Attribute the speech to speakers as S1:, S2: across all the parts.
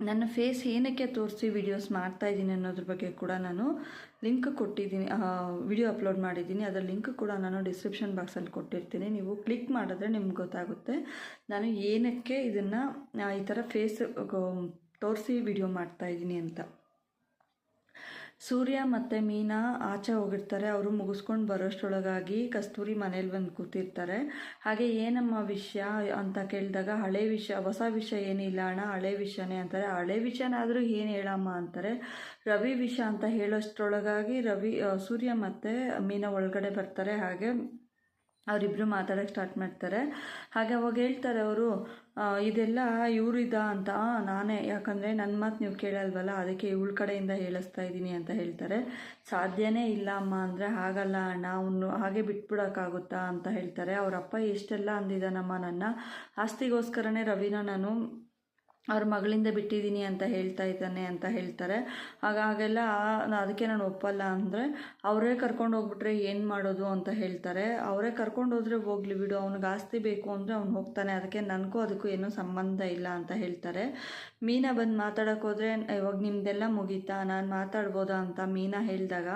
S1: ನನ್ನ ಫೇಸ್ ಏನಕ್ಕೆ ತೋರಿಸಿ ವಿಡಿಯೋಸ್ ಮಾಡ್ತಾ ಇದ್ದೀನಿ ಅನ್ನೋದ್ರ ಬಗ್ಗೆ ಕೂಡ ನಾನು ಲಿಂಕ್ ಕೊಟ್ಟಿದ್ದೀನಿ ವಿಡಿಯೋ ಅಪ್ಲೋಡ್ ಮಾಡಿದ್ದೀನಿ. ಅದರ ಲಿಂಕ್ ಕೂಡ ನಾನು ಡಿಸ್ಕ್ರಿಪ್ಷನ್ ಬಾಕ್ಸಲ್ಲಿ ಕೊಟ್ಟಿರ್ತೀನಿ. ನೀವು ಕ್ಲಿಕ್ ಮಾಡಿದ್ರೆ ನಿಮ್ಗೆ ಗೊತ್ತಾಗುತ್ತೆ. ನಾನು ಏನಕ್ಕೆ ಇದನ್ನು ಈ ಥರ ಫೇಸ್ ತೋರಿಸಿ ವಿಡಿಯೋ ಮಾಡ್ತಾ ಇದ್ದೀನಿ ಅಂತ. ಸೂರ್ಯ ಮತ್ತು ಮೀನಾ ಆಚೆ ಹೋಗಿರ್ತಾರೆ. ಅವರು ಮುಗಿಸ್ಕೊಂಡು ಬರೋಷ್ಟರೊಳಗಾಗಿ ಕಸ್ತೂರಿ ಮನೇಲಿ ಬಂದು ಕೂತಿರ್ತಾರೆ. ಹಾಗೆ, ಏನಮ್ಮ ವಿಷಯ? ಅಂತ ಕೇಳಿದಾಗ, ಹಳೆ ವಿಷಯ, ಹೊಸ ವಿಷಯ ಏನಿಲ್ಲ ಅಣ್ಣ, ಹಳೆ ವಿಷಯನೇ ಅಂತಾರೆ. ಹಳೆ ವಿಷಯನಾದರೂ ಏನು ಹೇಳಮ್ಮ? ಅಂತಾರೆ. ರವಿ ವಿಷಯ ಅಂತ ಹೇಳೋಷ್ಟರೊಳಗಾಗಿ ರವಿ ಸೂರ್ಯ ಮತ್ತು ಮೀನಾ ಒಳಗಡೆ ಬರ್ತಾರೆ. ಹಾಗೆ ಅವರಿಬ್ಬರು ಮಾತಾಡೋಕ್ಕೆ ಸ್ಟಾರ್ಟ್ ಮಾಡ್ತಾರೆ. ಹಾಗೆ ಅವಾಗ ಹೇಳ್ತಾರೆ ಅವರು ಇದೆಲ್ಲ ಇವರಿದ ಅಂತ. ನಾನೇ. ಯಾಕಂದರೆ ನನ್ನ ಮಾತು ನೀವು ಕೇಳಲ್ವಲ್ಲ, ಅದಕ್ಕೆ ಇವಳ ಕಡೆಯಿಂದ ಹೇಳಿಸ್ತಾ ಇದ್ದೀನಿ ಅಂತ ಹೇಳ್ತಾರೆ. ಸಾಧ್ಯನೇ ಇಲ್ಲ ಅಮ್ಮ ಅಂದರೆ ಹಾಗಲ್ಲ ಅಣ್ಣ, ಅವನು ಹಾಗೆ ಬಿಟ್ಬಿಡೋಕ್ಕಾಗುತ್ತಾ ಅಂತ ಹೇಳ್ತಾರೆ. ಅವರಪ್ಪ ಎಷ್ಟೆಲ್ಲ ಅಂದಿದ್ದಾನಮ್ಮ ನನ್ನ. ಆಸ್ತಿಗೋಸ್ಕರನೇ ರವಿನ ನಾನು ಅವ್ರ ಮಗಳಿಂದ ಬಿಟ್ಟಿದ್ದೀನಿ ಅಂತ ಹೇಳ್ತಾ ಇದ್ದಾನೆ ಅಂತ ಹೇಳ್ತಾರೆ. ಹಾಗಾಗೆಲ್ಲ ಅದಕ್ಕೆ ನಾನು ಒಪ್ಪಲ್ಲ ಅಂದರೆ ಅವರೇ ಕರ್ಕೊಂಡು ಹೋಗ್ಬಿಟ್ರೆ ಏನು ಮಾಡೋದು ಅಂತ ಹೇಳ್ತಾರೆ. ಅವರೇ ಕರ್ಕೊಂಡು ಹೋದ್ರೆ ಹೋಗ್ಲಿ ಬಿಡು, ಅವ್ನಿಗೆ ಆಸ್ತಿ ಬೇಕು ಅಂದರೆ ಅವ್ನು ಹೋಗ್ತಾನೆ. ಅದಕ್ಕೆ ನನಗೂ ಅದಕ್ಕೂ ಏನೂ ಸಂಬಂಧ ಇಲ್ಲ ಅಂತ ಹೇಳ್ತಾರೆ. ಮೀನಾ ಬಂದು ಮಾತಾಡೋಕ್ಕೋದ್ರೆ ಇವಾಗ ನಿಮ್ದೆಲ್ಲ ಮುಗೀತಾ? ನಾನು ಮಾತಾಡ್ಬೋದಾ? ಅಂತ ಮೀನಾ ಹೇಳಿದಾಗ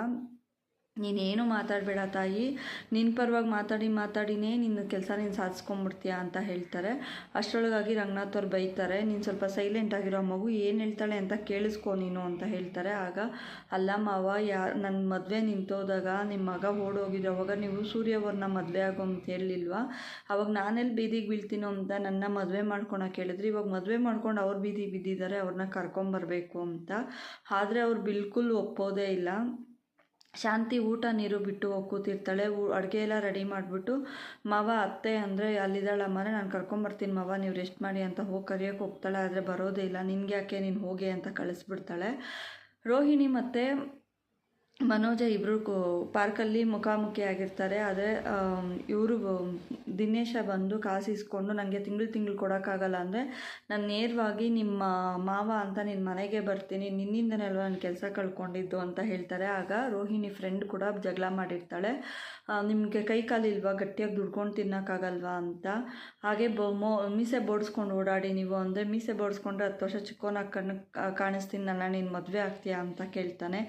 S1: ನೀನೇನು ಮಾತಾಡಬೇಡ ತಾಯಿ ನಿನ್ನ ಪರವಾಗಿ ಮಾತಾಡಿ ಮಾತಾಡಿನೇ ನಿನ್ನ ಕೆಲಸ ನೀನು ಸಾಧಿಸ್ಕೊಂಬಿಡ್ತೀಯ ಅಂತ ಹೇಳ್ತಾರೆ. ಅಷ್ಟರೊಳಗಾಗಿ ರಂಗನಾಥ್ ಅವ್ರು ಬೈತಾರೆ, ನೀನು ಸ್ವಲ್ಪ ಸೈಲೆಂಟ್ ಆಗಿರೋ ಮಗು ಏನು ಹೇಳ್ತಾಳೆ ಅಂತ ಕೇಳಿಸ್ಕೊ ನೀನು ಅಂತ ಹೇಳ್ತಾರೆ. ಆಗ ಅಲ್ಲ ಮಾವ ಯಾ ನನ್ನ ಮದುವೆ ನಿಂತೋದಾಗ ನಿಮ್ಮ ಮಗ ಓಡೋಗಿದ್ರು ಅವಾಗ ನೀವು ಸೂರ್ಯವರ್ನ ಮದುವೆ ಆಗೋ ಅಂತ ಹೇಳಿಲ್ವಾ ಅವಾಗ ನಾನೆಲ್ಲಿ ಬೀದಿಗೆ ಬೀಳ್ತೀನೋ ಅಂತ ನನ್ನ ಮದುವೆ ಮಾಡ್ಕೊಳಕ್ಕೆ ಹೇಳಿದ್ರು ಇವಾಗ ಮದುವೆ ಮಾಡ್ಕೊಂಡು ಅವ್ರು ಬೀದಿಗೆ ಬಿದ್ದಿದ್ದಾರೆ ಅವ್ರನ್ನ ಕರ್ಕೊಂಬರ್ಬೇಕು ಅಂತ. ಆದರೆ ಅವ್ರು ಬಿಲ್ಕುಲ್ ಒಪ್ಪೋದೇ ಇಲ್ಲ. ಶಾಂತಿ ಊಟ ನೀರು ಬಿಟ್ಟು ಹೋಗಿ ಕೂತಿರ್ತಾಳೆ. ಅಡುಗೆ ಎಲ್ಲ ರೆಡಿ ಮಾಡಿಬಿಟ್ಟು, ಮಾವ, ಅತ್ತೆ ಅಂದರೆ ಅಲ್ಲಿದ್ದಾಳಮ್ಮನೆ ನಾನು ಕರ್ಕೊಂಬರ್ತೀನಿ ಮಾವ, ನೀವು ರೆಸ್ಟ್ ಮಾಡಿ ಅಂತ ಹೋಗಿ ಕರೆಯೋಕೆ ಹೋಗ್ತಾಳೆ. ಆದರೆ ಬರೋದೇ ಇಲ್ಲ. ನಿನ್ಗೆ ಯಾಕೆ ನೀನು ಹೋಗಿ ಅಂತ ಕಳಿಸ್ಬಿಡ್ತಾಳೆ. ರೋಹಿಣಿ ಮತ್ತು ಮನೋಜ ಇಬ್ಬರು ಪಾರ್ಕಲ್ಲಿ ಮುಖಾಮುಖಿ ಆಗಿರ್ತಾರೆ, ಆದರೆ ಇವರು ದಿನೇಶ ಬಂದು ಕಾಸು ಇಸ್ಕೊಂಡು ನನಗೆ ತಿಂಗಳು ತಿಂಗಳು ಕೊಡೋಕ್ಕಾಗಲ್ಲ ಅಂದರೆ ನಾನು ನೇರವಾಗಿ ನಿಮ್ಮ ಮಾವ ಅಂತ ನಿನ್ನ ಮನೆಗೆ ಬರ್ತೀನಿ ನಿನ್ನಿಂದನೇ ಅಲ್ವಾ ನಾನು ಕೆಲಸ ಕಳ್ಕೊಂಡಿದ್ದು ಅಂತ ಹೇಳ್ತಾರೆ. ಆಗ ರೋಹಿಣಿ ಫ್ರೆಂಡ್ ಕೂಡ ಜಗಳ ಮಾಡಿರ್ತಾಳೆ. ನಿಮಗೆ ಕೈ ಕಾಲಿಲ್ವಾ ಗಟ್ಟಿಯಾಗಿ ದುಡ್ಕೊಂಡು ತಿನ್ನೋಕ್ಕಾಗಲ್ವಾ ಅಂತ. ಹಾಗೆ ಬೊ, ಮೋ, ಮೀಸೆ ಬೋಡಿಸ್ಕೊಂಡು ಓಡಾಡಿ ನೀವು ಅಂದರೆ ಮೀಸೆ ಬೋಡಿಸ್ಕೊಂಡ್ರೆ ಹತ್ತು ವರ್ಷ ಚಿಕ್ಕೋನಾಗಿ ಕಣ್ಣು ಕಾಣಿಸ್ತೀನಿ ನನ್ನ ನೀನು ಮದುವೆ ಆಗ್ತೀಯಾ ಅಂತ ಕೇಳ್ತಾನೆ.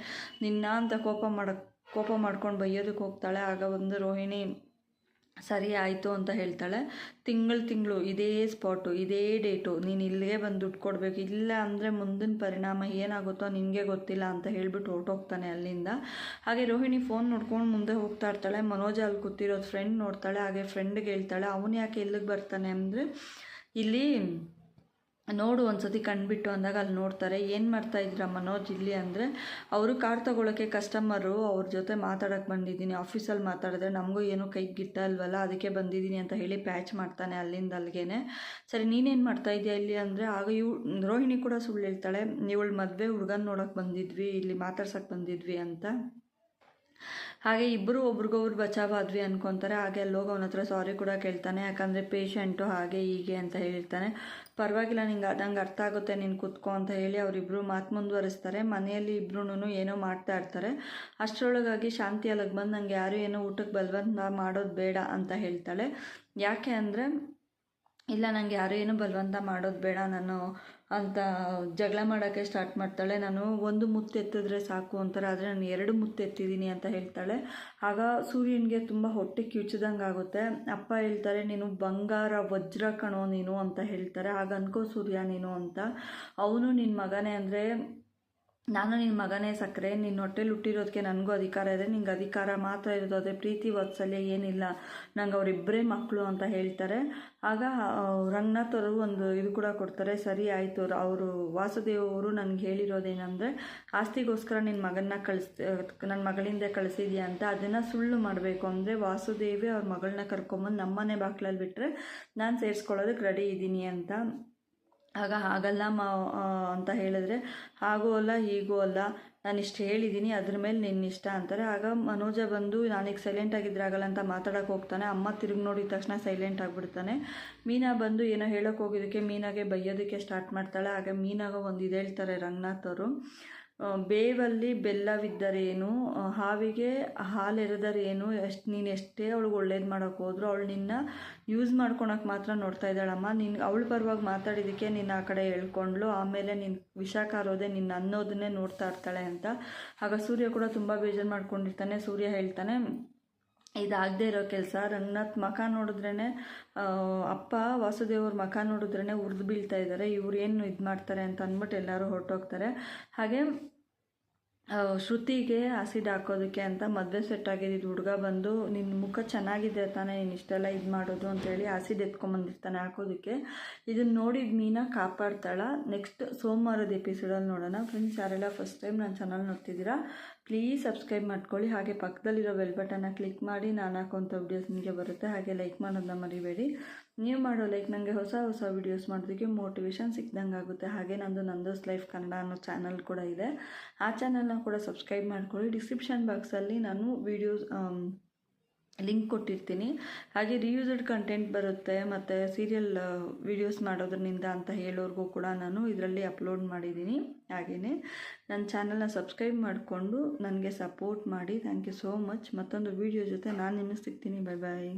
S1: ನಿನ್ನ ಅಂತ ಕೋಪ ಮಾಡಕ್ಕೆ ಕೋಪ ಮಾಡ್ಕೊಂಡು ಬೈಯೋದಕ್ಕೆ ಹೋಗ್ತಾಳೆ. ಆಗ ಒಂದು ರೋಹಿಣಿ, ಸರಿ ಆಯಿತು ಅಂತ ಹೇಳ್ತಾಳೆ. ತಿಂಗಳು ತಿಂಗಳು, ಇದೇ ಸ್ಪಾಟು, ಇದೇ ಡೇಟು, ನೀನು ಇಲ್ಲಿಗೆ ಬಂದು ದುಡ್ಡು ಕೊಡಬೇಕು. ಇಲ್ಲ ಅಂದರೆ ಮುಂದಿನ ಪರಿಣಾಮ ಏನಾಗುತ್ತೋ ನಿನಗೆ ಗೊತ್ತಿಲ್ಲ ಅಂತ ಹೇಳಿಬಿಟ್ಟು ಹೊರಟೋಗ್ತಾನೆ ಅಲ್ಲಿಂದ. ಹಾಗೆ ರೋಹಿಣಿ ಫೋನ್ ನೋಡ್ಕೊಂಡು ಮುಂದೆ ಹೋಗ್ತಾ ಇರ್ತಾಳೆ. ಮನೋಜ್ ಅಲ್ಲಿ ಕೂತಿರೋದು ಫ್ರೆಂಡ್ ನೋಡ್ತಾಳೆ. ಹಾಗೆ ಫ್ರೆಂಡ್ಗೆ ಹೇಳ್ತಾಳೆ, ಅವನು ಯಾಕೆ ಇಲ್ಲಿಗೆ ಬರ್ತಾನೆ? ಅಂದರೆ, ಇಲ್ಲಿ ನೋಡು ಒಂದ್ಸತಿ ಕಂಡುಬಿಟ್ಟು ಅಂದಾಗ ಅಲ್ಲಿ ನೋಡ್ತಾರೆ, ಏನು ಮಾಡ್ತಾ ಇದ್ದೀರಾ ಮನೋಜ್ ಇಲ್ಲಿ? ಅಂದರೆ, ಅವರು ಕಾರ್ ತಗೊಳ್ಳೋಕ್ಕೆ ಕಸ್ಟಮರು ಅವ್ರ ಜೊತೆ ಮಾತಾಡೋಕ್ಕೆ ಬಂದಿದ್ದೀನಿ ಆಫೀಸಲ್ಲಿ ಮಾತಾಡಿದ್ರೆ ನಮಗೂ ಏನೂ ಕೈಗೆ ಗಿಟ್ಟಲ್ವಲ್ಲ ಅದಕ್ಕೆ ಬಂದಿದ್ದೀನಿ ಅಂತ ಹೇಳಿ ಪ್ಯಾಚ್ ಮಾಡ್ತಾನೆ ಅಲ್ಲಿಂದ ಅಲ್ಲಿಗೆ ಸರಿ, ನೀನೇನು ಮಾಡ್ತಾ ಇದೆಯಾ ಇಲ್ಲಿ? ಅಂದರೆ, ಆಗ ಇವ್, ರೋಹಿಣಿ ಕೂಡ ಸುಳ್ಳು ಹೇಳ್ತಾಳೆ ಇವಳು ಮದುವೆ ಹುಡುಗನ ನೋಡೋಕೆ ಬಂದಿದ್ವಿ, ಇಲ್ಲಿ ಮಾತಾಡ್ಸೋಕ್ಕೆ ಬಂದಿದ್ವಿ ಅಂತ. ಹಾಗೆ ಇಬ್ಬರು ಒಬ್ರಿಗೊಬ್ರು ಬಚಾವಾದ್ವಿ ಅನ್ಕೊತಾರೆ. ಹಾಗೆ ಅಲ್ಲೋಗಿ ಅವನ ಹತ್ರ ಸಾರಿ ಕೂಡ ಕೇಳ್ತಾನೆ. ಯಾಕಂದರೆ ಪೇಷಂಟು ಹಾಗೆ ಹೀಗೆ ಅಂತ ಹೇಳ್ತಾನೆ. ಪರವಾಗಿಲ್ಲ, ನಿಂಗೆ ಅದಂಗೆ ಅರ್ಥ ಆಗುತ್ತೆ, ನೀನು ಕೂತ್ಕೋ ಅಂತ ಹೇಳಿ ಅವರಿಬ್ಬರು ಮಾತು ಮುಂದುವರಿಸ್ತಾರೆ. ಮನೆಯಲ್ಲಿ ಇಬ್ರು ಏನೋ ಮಾಡ್ತಾ ಇರ್ತಾರೆ. ಅಷ್ಟರೊಳಗಾಗಿ ಶಾಂತಿ ಅಲ್ಲಿಗೆ ಬಂದು ನಂಗೆ ಯಾರು ಏನೋ ಊಟಕ್ಕೆ ಬಲವಂತ ಮಾಡೋದು ಬೇಡ ಅಂತ ಹೇಳ್ತಾಳೆ. ಯಾಕೆ ಅಂದರೆ ಇಲ್ಲ ನನಗೆ ಯಾರು ಏನು ಬಲವಂತ ಮಾಡೋದು ಬೇಡ, ನಾನು ಅಂತ ಜಗಳ ಮಾಡೋಕ್ಕೆ ಸ್ಟಾರ್ಟ್ ಮಾಡ್ತಾಳೆ. ನಾನು ಒಂದು ಮುತ್ತು ಎತ್ತಿದ್ರೆ ಸಾಕು ಅಂತಾರೆ, ಆದರೆ ನಾನು ಎರಡು ಮುತ್ತು ಎತ್ತಿದ್ದೀನಿ ಅಂತ ಹೇಳ್ತಾಳೆ. ಆಗ ಸೂರ್ಯನಿಗೆ ತುಂಬ ಹೊಟ್ಟೆ ಕಿವುಚಿದಂಗೆ ಆಗುತ್ತೆ. ಅಪ್ಪ ಹೇಳ್ತಾರೆ, ನೀನು ಬಂಗಾರ, ವಜ್ರ ಕಣೋ ನೀನು ಅಂತ ಹೇಳ್ತಾರೆ. ಆಗ ಅನ್ಕೋ ಸೂರ್ಯ ನೀನು ಅಂತ. ಅವನು ನಿನ್ನ ಮಗನೇ ಅಂದರೆ ನಾನು ನಿನ್ನ ಮಗನೇ ಸಕ್ಕರೆ ನಿನ್ನ ಹೊಟ್ಟೆಲಿ ಹುಟ್ಟಿರೋದಕ್ಕೆ ನನಗೂ ಅಧಿಕಾರ ಇದೆ, ನಿಂಗೆ ಅಧಿಕಾರ ಮಾತ್ರ ಇರೋದು ಅದೇ ಪ್ರೀತಿ ವಾತ್ಸಲ್ಯ ಏನಿಲ್ಲ, ನಂಗೆ ಅವರಿಬ್ಬರೇ ಮಕ್ಕಳು ಅಂತ ಹೇಳ್ತಾರೆ. ಆಗ ರಂಗನಾಥ್ ಅವರು ಒಂದು ಇದು ಕೂಡ ಕೊಡ್ತಾರೆ, ಸರಿ ಆಯಿತು, ಅವರು ವಾಸುದೇವ್ ಅವರು ನನಗೆ ಹೇಳಿರೋದೇನೆಂದರೆ, ಆಸ್ತಿಗೋಸ್ಕರ ನಿನ್ನ ಮಗನ್ನ ಕಳಿಸ್ ನನ್ನ ಮಗಳಿಂದ ಕಳಿಸಿದ್ಯಾ ಅಂತ, ಅದನ್ನು ಸುಳ್ಳು ಮಾಡಬೇಕು ಅಂದರೆ ವಾಸುದೇವಿ ಅವ್ರ ಮಗಳನ್ನ ಕರ್ಕೊಂಬಂದು ನಮ್ಮನೆ ಬಾಗ್ಲಲ್ಲಿ ಬಿಟ್ಟರೆ ನಾನು ಸೇರಿಸ್ಕೊಳ್ಳೋದಕ್ಕೆ ರೆಡಿ ಇದ್ದೀನಿ ಅಂತ. ಆಗ ಹಾಗಲ್ಲ ಮಾ ಅಂತ ಹೇಳಿದ್ರೆ, ಹಾಗೂ ಅಲ್ಲ, ಹೀಗೂ ಅಲ್ಲ ನಾನು ಇಷ್ಟು ಹೇಳಿದ್ದೀನಿ ಅದ್ರ ಮೇಲೆ ನಿನ್ನ ಇಷ್ಟ ಅಂತಾರೆ. ಆಗ ಮನೋಜ ಬಂದು ನಾನೀಗ ಸೈಲೆಂಟ್ ಆಗಿದ್ರೆ ಆಗಲ್ಲ ಅಂತ ಮಾತಾಡಕ್ಕೆ ಹೋಗ್ತಾನೆ. ಅಮ್ಮ ತಿರುಗಿ ನೋಡಿದ ತಕ್ಷಣ ಸೈಲೆಂಟ್ ಆಗಿಬಿಡ್ತಾನೆ. ಮೀನಾ ಬಂದು ಏನೋ ಹೇಳೋಕೆ ಹೋಗಿದ್ದಕ್ಕೆ ಮೀನಾಗೆ ಬೈಯೋದಕ್ಕೆ ಸ್ಟಾರ್ಟ್ ಮಾಡ್ತಾಳೆ. ಆಗ ಮೀನಾಗ ಒಂದು ಇದು ಹೇಳ್ತಾರೆ ರಂಗನಾಥ್ ಅವರು. ಬೇವಲ್ಲಿ ಬೆಲ್ಲವಿದ್ದರೇನು? ಹಾವಿಗೆ ಹಾಲೆರೆದರೇನು? ಎಷ್ಟು, ನೀನು ಎಷ್ಟೇ ಅವಳಿಗೆ ಒಳ್ಳೇದು ಮಾಡೋಕ್ಕೆ ಹೋದ್ರು ಅವಳು ನಿನ್ನ ಯೂಸ್ ಮಾಡ್ಕೊಳಕ್ಕೆ ಮಾತ್ರ ನೋಡ್ತಾ ಇದ್ದಾಳಮ್ಮ. ನಿನ್ನ ಅವಳು ಪರವಾಗಿ ಮಾತಾಡಿದ್ದಕ್ಕೆ ನಿನ್ನ ಆ ಕಡೆ ಹೇಳ್ಕೊಂಡ್ಳು. ಆಮೇಲೆ ನಿನ್ನ ವಿಷ ಕಾರೋದೆ ನಿನ್ನ ಅನ್ನೋದನ್ನೇ ನೋಡ್ತಾ ಇರ್ತಾಳೆ ಅಂತ. ಆಗ ಸೂರ್ಯ ಕೂಡ ತುಂಬ ಬೇಜಾರು ಮಾಡ್ಕೊಂಡಿರ್ತಾನೆ. ಸೂರ್ಯ ಹೇಳ್ತಾನೆ ಇದಾಗದೇ ಇರೋ ಕೆಲಸ. ರಂಗನಾಥ್ ಮಖ ನೋಡಿದ್ರೇ ಅಪ್ಪ ವಾಸುದೇವ್ರ ಮಖ ನೋಡಿದ್ರೇ ಉರಿದು ಬೀಳ್ತಾ ಇದ್ದಾರೆ ಇವ್ರು ಏನು ಇದು ಮಾಡ್ತಾರೆ ಅಂತ ಅಂದ್ಬಿಟ್ಟು ಎಲ್ಲರೂ ಹೊರಟೋಗ್ತಾರೆ. ಹಾಗೆ ಶ್ರುತಿಗೆ ಆಸಿಡ್ ಹಾಕೋದಕ್ಕೆ ಅಂತ ಮದುವೆ ಸೆಟ್ ಆಗಿದ್ದು ಹುಡುಗ ಬಂದು ನಿನ್ನ ಮುಖ ಚೆನ್ನಾಗಿದೆ ತಾನೇ, ನೀನು ಇಷ್ಟೆಲ್ಲ ಇದು ಮಾಡೋದು ಅಂತೇಳಿ ಆಸಿಡ್ ಎತ್ಕೊಂಬಂದಿರ್ತಾನೆ ಹಾಕೋದಕ್ಕೆ. ಇದನ್ನು ನೋಡಿದ ಮೀನಾ ಕಾಪಾಡ್ತಾಳ. ನೆಕ್ಸ್ಟ್ ಸೋಮವಾರದ ಎಪಿಸೋಡಲ್ಲಿ ನೋಡೋಣ. ಫ್ರೆಂಡ್ಸ್ ಯಾರೆಲ್ಲ ಫಸ್ಟ್ ಟೈಮ್ ನನ್ನ ಚಾನಲ್ ನೋಡ್ತಿದ್ದೀರಾ ಪ್ಲೀಸ್ ಸಬ್ಸ್ಕ್ರೈಬ್ ಮಾಡ್ಕೊಳ್ಳಿ. ಹಾಗೆ ಪಕ್ಕದಲ್ಲಿರೋ ಬೆಲ್ ಬಟನ್ನ ಕ್ಲಿಕ್ ಮಾಡಿ, ನಾನು ಹಾಕೋಂಥ ವಿಡಿಯೋಸ್ ನಿಮಗೆ ಬರುತ್ತೆ. ಹಾಗೆ ಲೈಕ್ ಮಾಡೋದನ್ನ ಮರಿಬೇಡಿ. ನೀವು ಮಾಡೋ ಲೈಕ್ ನನಗೆ ಹೊಸ ಹೊಸ ವೀಡಿಯೋಸ್ ಮಾಡೋದಕ್ಕೆ ಮೋಟಿವೇಶನ್ ಸಿಕ್ದಂಗೆ ಆಗುತ್ತೆ. ಹಾಗೆ ನಂದು ನಂದೋಸ್ ಲೈಫ್ ಕನ್ನಡ ಅನ್ನೋ ಚಾನಲ್ ಕೂಡ ಇದೆ. ಆ ಚಾನಲ್ನ ಕೂಡ ಸಬ್ಸ್ಕ್ರೈಬ್ ಮಾಡ್ಕೊಳ್ಳಿ. ಡಿಸ್ಕ್ರಿಪ್ಷನ್ ಬಾಕ್ಸಲ್ಲಿ ನಾನು ವೀಡಿಯೋಸ್ ಲಿಂಕ್ ಕೊಟ್ಟಿರ್ತೀನಿ. ಹಾಗೆ ರಿಯೂಸ್ಡ್ ಕಂಟೆಂಟ್ ಬರುತ್ತೆ. ಮತ್ತು ಸೀರಿಯಲ್ ವೀಡಿಯೋಸ್ ಮಾಡೋದ್ರಿಂದ ಅಂತ ಹೇಳೋರ್ಗೂ ಕೂಡ ನಾನು ಇದರಲ್ಲಿ ಅಪ್ಲೋಡ್ ಮಾಡಿದ್ದೀನಿ. ಹಾಗೆಯೇ ನನ್ನ ಚಾನಲ್ನ ಸಬ್ಸ್ಕ್ರೈಬ್ ಮಾಡಿಕೊಂಡು ನನಗೆ ಸಪೋರ್ಟ್ ಮಾಡಿ. ಥ್ಯಾಂಕ್ ಯು ಸೋ ಮಚ್ ಮತ್ತೊಂದು ವೀಡಿಯೋ ಜೊತೆ ನಾನು ನಿಮಗೆ ಸಿಗ್ತೀನಿ. Bye bye